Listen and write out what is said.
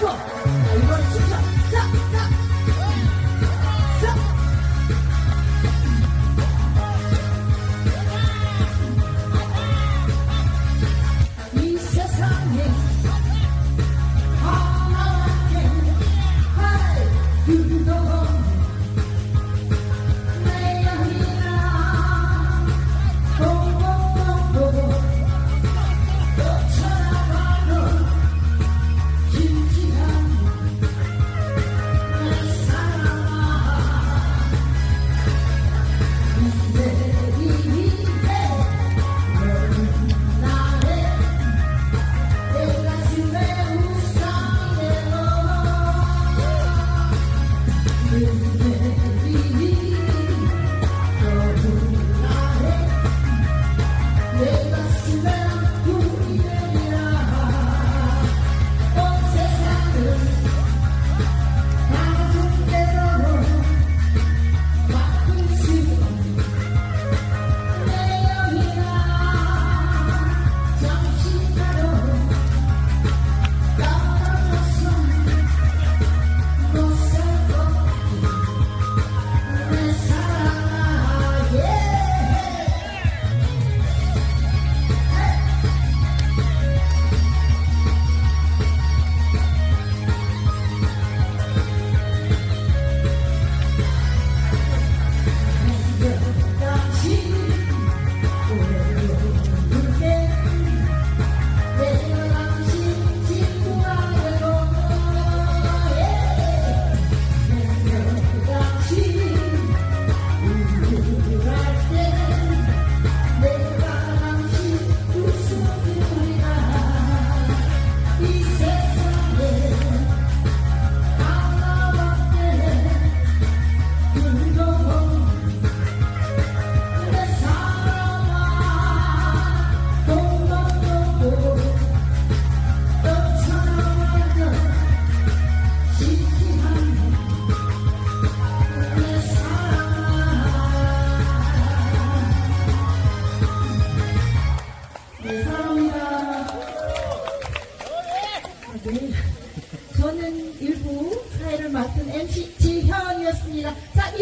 고! 자, 이번엔 춤춰. 자, 자. 자. 이 세상에 하나밖에 할 이유도 네, 사랑합니다. 아, 네. 저는 일부 사회를 맡은 MC 지현이었습니다. 자,